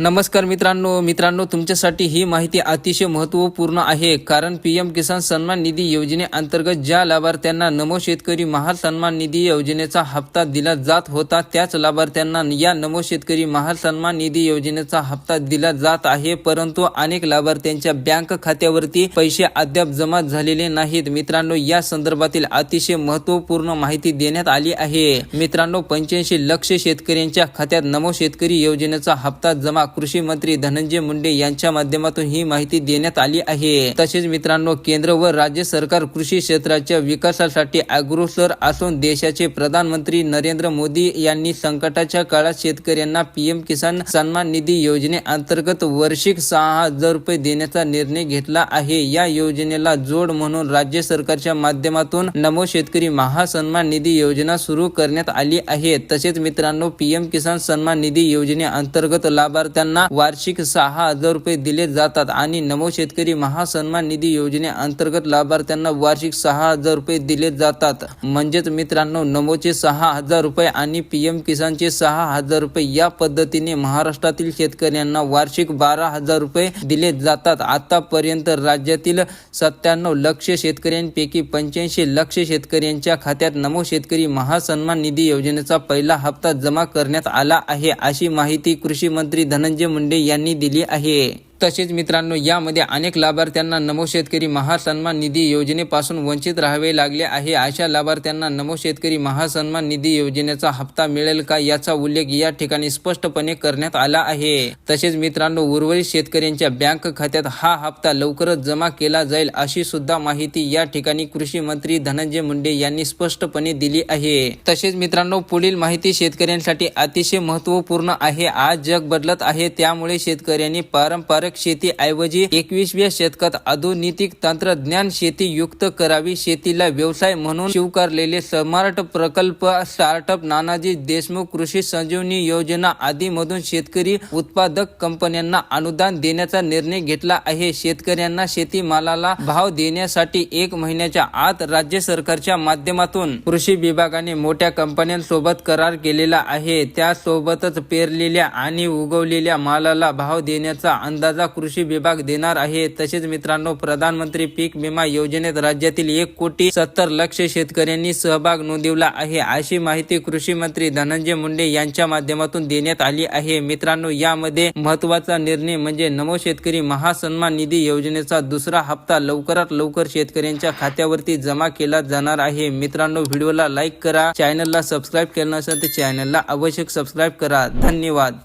नमस्कार मित्रांनो मित्रांनो तुमच्यासाठी ही माहिती अतिशय महत्त्वपूर्ण आहे. कारण पी एम किसान सन्मान निधी योजनेअंतर्गत ज्या लाभार्थ्यांना नमो शेतकरी महाल सन्मान निधी योजनेचा हप्ता दिला जात होता त्याच लाभार्थ्यांना या नमो शेतकरी महाल सन्मान निधी योजनेचा हप्ता दिला जात आहे. परंतु अनेक लाभार्थ्यांच्या बँक खात्यावरती पैसे अद्याप जमा झालेले नाहीत. मित्रांनो या संदर्भातील अतिशय महत्त्वपूर्ण माहिती देण्यात आली आहे. मित्रांनो पंच्याऐंशी लक्ष शेतकऱ्यांच्या खात्यात नमो शेतकरी योजनेचा हप्ता जमा कृषी मंत्री धनंजय मुंडे यांच्या माध्यमातून ही माहिती देण्यात आली आहे. तसेच मित्रांनो केंद्र व राज्य सरकार कृषी क्षेत्राच्या विकासासाठी अग्रोसर असून देशाचे प्रधानमंत्री नरेंद्र मोदी यांनी संकटाच्या काळात शेतकऱ्यांना पीएम किसान सन्मान निधी योजनेअंतर्गत वार्षिक सहा हजार रुपये देण्याचा निर्णय घेतला आहे. या योजनेला जोड म्हणून राज्य सरकारच्या माध्यमातून नमो शेतकरी महासन्मान निधी योजना सुरू करण्यात आली आहे. तसेच मित्रांनो पीएम किसान सन्मान निधी योजनेअंतर्गत लाभार्थ्यांना वार्षिक सहा हजार रुपये दिले जातात आणि नमो शेतकरी महासन्मान निधी योजनेअंतर्गत लाभार्थ्यांना वार्षिक सहा हजार रुपये दिले जातात. म्हणजेच मित्रांनो नमोचे सहा हजार रुपये आणि पीएम किसानचे सहा हजार रुपये या पद्धतीने महाराष्ट्रातील शेतकऱ्यांना वार्षिक बारा हजार रुपये दिले जातात. आतापर्यंत राज्यातील सत्त्याण्णव लक्ष शेतकऱ्यांपैकी पंच्याऐंशी लक्ष शेतकऱ्यांच्या खात्यात नमो शेतकरी महासन्मान निधी योजनेचा पहिला हप्ता जमा करण्यात आला आहे अशी माहिती कृषी मंत्री धन धनंजय मुंडे यांनी दिली आहे. तसेच मित्रांनो यामध्ये अनेक लाभार्थ्यांना नमो शेतकरी महासन्मान निधी योजनेपासून वंचित राहावे लागले आहे. अशा लाभार्थ्यांना नमो शेतकरी महासन्मान निधी योजनेचा हप्ता मिळेल का याचा उल्लेख या ठिकाणी स्पष्टपणे करण्यात आला आहे. तसेच मित्रांनो उर्वरित शेतकऱ्यांच्या बँक खात्यात हा हप्ता लवकरच जमा केला जाईल अशी सुद्धा माहिती या ठिकाणी कृषी मंत्री धनंजय मुंडे यांनी स्पष्टपणे दिली आहे. तसेच मित्रांनो पुढील माहिती शेतकऱ्यांसाठी अतिशय महत्त्वपूर्ण आहे. आज जग बदलत आहे त्यामुळे शेतकऱ्यांनी पारंपरिक शेतीऐवजी एकविसव्या शतकात आधुनिक तंत्रज्ञान शेती युक्त करावी शेतीला व्यवसाय म्हणून स्वीकारलेले स्मार्ट प्रकल्प स्टार्टअप नानाजी देशमुख कृषी संजीवनी योजना आदी मधून शेतकरी उत्पादक कंपन्यांना अनुदान देण्याचा निर्णय घेतला आहे. शेतकऱ्यांना शेतीमालाला भाव देण्यासाठी एक महिन्याच्या आत राज्य सरकारच्या माध्यमातून कृषी विभागाने मोठ्या कंपन्यांसोबत करार केलेला आहे. त्यासोबतच पेरलेल्या आणि उगवलेल्या मालाला भाव देण्याचा अंदाज कृषी विभाग देणार आहे. तसेच मित्रांनो प्रधानमंत्री पीक विमा योजनेत राज्यातील एक कोटी सत्तर लक्ष शेतकऱ्यांनी सहभाग नोंदवला आहे. अशी माहिती कृषी मंत्री धनंजय मुंडे यांच्या माध्यमातून देण्यात आली आहे. मित्रांनो यामध्ये महत्त्वाचा निर्णय म्हणजे नमो शेतकरी महासन्मान निधी योजनेचा दुसरा हप्ता लवकरात लवकर शेतकऱ्यांच्या खात्यावरती जमा केला जाणार आहे. मित्रांनो व्हिडिओला लाईक करा चॅनलला सबस्क्राईब केलं नसेल तर चॅनलला आवश्यक सबस्क्राईब करा. धन्यवाद.